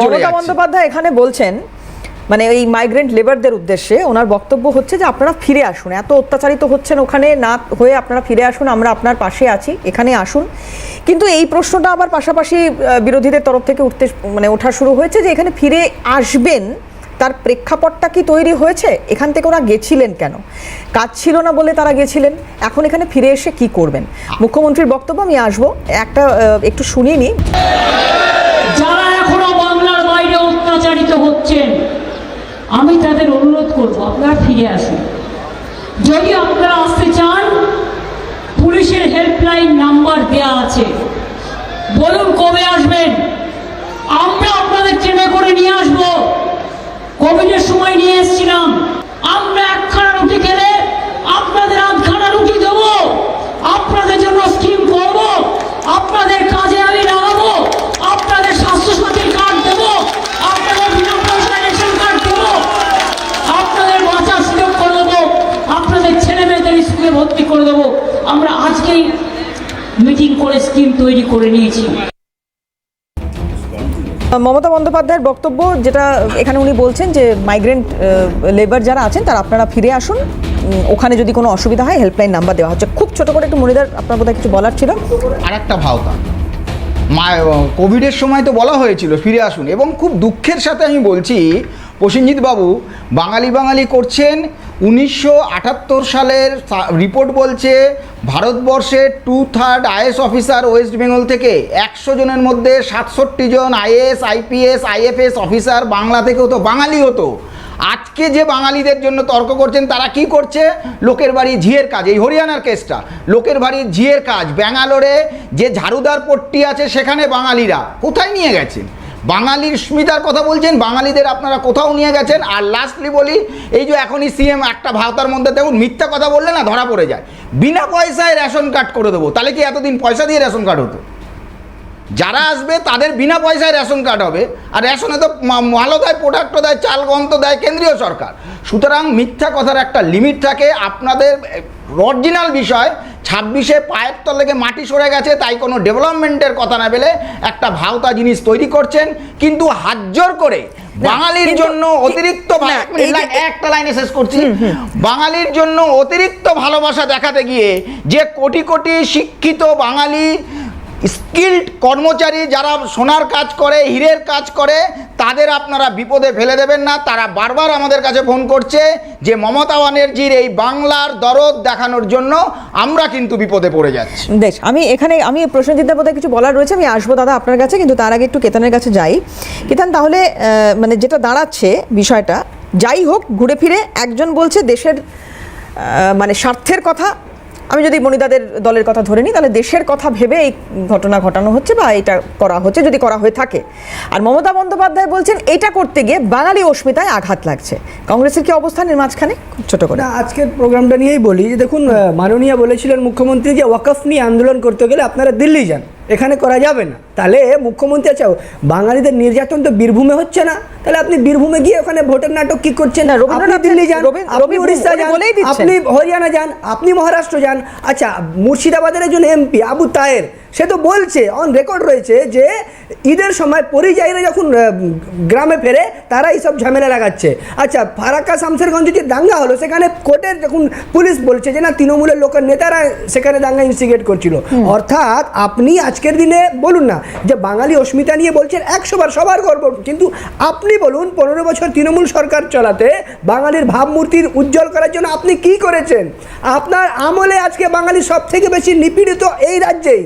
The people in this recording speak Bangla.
মমতা বন্দ্যোপাধ্যায় এখানে বলছেন মানে এই মাইগ্রেন্ট লেবারদের উদ্দেশ্যে ওনার বক্তব্য হচ্ছে যে আপনারা ফিরে আসুন এত অত্যাচারিত হচ্ছেন ওখানে না হয়ে আপনারা ফিরে আসুন আমরা আপনার পাশে আছি এখানে আসুন। কিন্তু এই প্রশ্নটা আবার পাশাপাশি বিরোধীদের তরফ থেকে উঠতে মানে ওঠা শুরু হয়েছে যে এখানে ফিরে আসবেন তার প্রেক্ষাপটটা কি তৈরি হয়েছে? এখান থেকে ওরা গেছিলেন কেন? কাজ ছিল না বলে তারা গেছিলেন এখন এখানে ফিরে এসে কি করবেন? মুখ্যমন্ত্রীর বক্তব্য আমি আসব একটা একটু শুনিয়ে নিই। অত্যাচারিত হচ্ছেন, আমি তাদের অনুরোধ করব, আপনারা ফিরে আসুন। যদি আপনারা আসতে চান, পুলিশের হেল্পলাইন নাম্বার দেয়া আছে। বলুন কবে আসবেন? আমরা আপনাদের ট্রেনে করে নিয়ে আসব কোভিডের সময় নিয়ে এসেছিলাম আমরা একখানা রুটি খেলে আপনাদের আধখানা রুটি দেবো আপনাদের জন্য স্কিম করব আপনাদের কাজে আমি লাগাবো আপনাদের স্বাস্থ্যসাথীর কার্ড দেবো আপনাদের বিনা পয়সায় রেশন কার্ড দেবো আপনাদের বাঁচার সুযোগ করে দেবো আপনাদের ছেলে মেয়েদের স্কুলে ভর্তি করে দেবো আমরা আজকেই মিটিং করে স্কিম তৈরি করে নিয়েছি। মমতা বন্দ্যোপাধ্যায়ের বক্তব্য যেটা এখানে উনি বলছেন যে মাইগ্রেন্ট লেবার যারা আছেন তারা আপনারা ফিরে আসুন। ওখানে যদি কোনো অসুবিধা হয় হেল্পলাইন নাম্বার দেওয়া হচ্ছে। খুব ছোট করে একটু মনিদার আপনার বোধহয় কিছু বলার ছিল? আর একটা ভাওতা। মা কোভিডের সময় তো বলা হয়েছিল ফিরে আসুন। এবং খুব দুঃখের সাথে আমি বলছি প্রসেনজিৎ বাবু বাঙালি বাঙালি করছেন। উনিশশো আটাত্তর সালের রিপোর্ট বলছে ভারতবর্ষে two third IAS officer West Bengal থেকে একশো জনের মধ্যে সাতষট্টি জন IAS IPS IFS officer Bangla থেকে হতো বাঙালি হতো। আজকে যে বাঙালিদের জন্য তর্ক করছেন, তারা কি করছে? লোকের বাড়ি ঝিয়ের কাজ, এই হরিয়ানার কেসটা। লোকের বাড়ির ঝিয়ের কাজ, ব্যাঙ্গালোরে যে ঝাড়ুদার পট্টি আছে, সেখানে বাঙালিরা কোথায় নিয়ে গেছেন বাঙালির স্মিতার কথা বলছেন, বাঙালিদের আপনারা কোথাও নিয়ে গেছেন, আর লাস্টলি বলি, এই যে এখনই সিএম একটা ভাওতার মধ্যে দেখুন, মিথ্যা কথা বললে না ধরা পড়ে যায়। বিনা পয়সায় রেশন কার্ড করে দেবো, তাহলে কি এতদিন পয়সা দিয়ে রেশন কার্ড হতো? যারা আসবে তাদের বিনা পয়সায় রেশন কার্ড হবে। আর রেশনে তো মালও দেয় প্রোডাক্টও দেয় চাল গন্ত দেয় কেন্দ্রীয় সরকার। সুতরাং মিথ্যা কথার একটা লিমিট থাকে। আপনাদের অরিজিনাল বিষয় ছাব্বিশে পায়ের তল থেকে মাটি সরে গেছে তাই কোনো ডেভেলপমেন্টের কথা না বলে একটা ভাওতা জিনিস তৈরি করছেন। কিন্তু হাজ্জর করে বাঙালির জন্য অতিরিক্ত একটা লাইনে শেষ করছি। বাঙালির জন্য অতিরিক্ত ভালোবাসা দেখাতে গিয়ে যে কোটি কোটি শিক্ষিত বাঙালি স্কিল্ড কর্মচারী যারা সোনার কাজ করে, হীরের কাজ করে, তাদের আপনারা বিপদে ফেলে দেবেন না। তারা বারবার আমাদের কাছে ফোন করছে যে, মমতা ব্যানার্জির এই বাংলার দরদ দেখানোর জন্য আমরা কিন্তু বিপদে পড়ে যাচ্ছি। বেশ, আমি এখানে, আমি প্রশ্নজিৎদার বোধহয় কিছু বলার রয়েছে, আমি আসব দাদা আপনার কাছে, কিন্তু তার আগে একটু কেতনের কাছে যাই। কেতন, তাহলে মানে যেটা দাঁড়াচ্ছে বিষয়টা, যাই হোক, ঘুরে ফিরে একজন বলছে দেশের মানে স্বার্থের কথা আমি যদি মনিদাদের দলের কথা ধরে নিই, তাহলে দেশের কথা ভেবে এই ঘটনা ঘটানো হচ্ছে বা এটা করা হচ্ছে, যদি করা হয়ে থাকে। আর মমতা বন্দ্যোপাধ্যায় বলছেন, এটা করতে গিয়ে বাঙালি অস্মিতায় আঘাত লাগছে। কংগ্রেসের কি অবস্থান এর মাঝখানে? খুব ছোট করে। আজকের প্রোগ্রামটা নিয়েই বলি যে, দেখুন মাননীয় বলেছিলেন মুখ্যমন্ত্রী যে ওয়াকফ নিয়ে আন্দোলন করতে গেলে আপনারা দিল্লি যান। এখানে করা যাবে না। তাহলে মুখ্যমন্ত্রী চাও বাঙালিদের নির্যাতন তো বীরভূমে হচ্ছে না। তাহলে আপনি বীরভূমে গিয়ে ওখানে ভোটের নাটক কি করছেন? আপনি দিল্লি যান আপনি উড়িষ্যা যান আপনি হরিয়ানা যান আপনি মহারাষ্ট্র যান। আচ্ছা মুর্শিদাবাদের একজন এমপি আবু তায়ের সে তো বলছে অন রেকর্ড রয়েছে যে ঈদের সময় পরিযায়ীরা যখন গ্রামে ফেরে তারা এইসব ঝামেলা লাগাচ্ছে। আচ্ছা ফারাক্কা শামসেরগঞ্জ যে দাঙ্গা হলো সেখানে কোর্টের যখন পুলিশ বলছে যে না তৃণমূলের লোকের নেতারা সেখানে দাঙ্গা ইনস্টিগেট করছিল। অর্থাৎ আপনি আজকের দিনে বলুন না যে বাঙালি অস্মিতা নিয়ে বলছেন একশো বার সবার গর্ব কিন্তু আপনি বলুন পনেরো বছর তৃণমূল সরকার চলাতে বাঙালির ভাবমূর্তির উজ্জ্বল করার জন্য আপনি কি করেছেন? আপনার আমলে আজকে বাঙালি সব থেকে বেশি নিপীড়িত এই রাজ্যেই।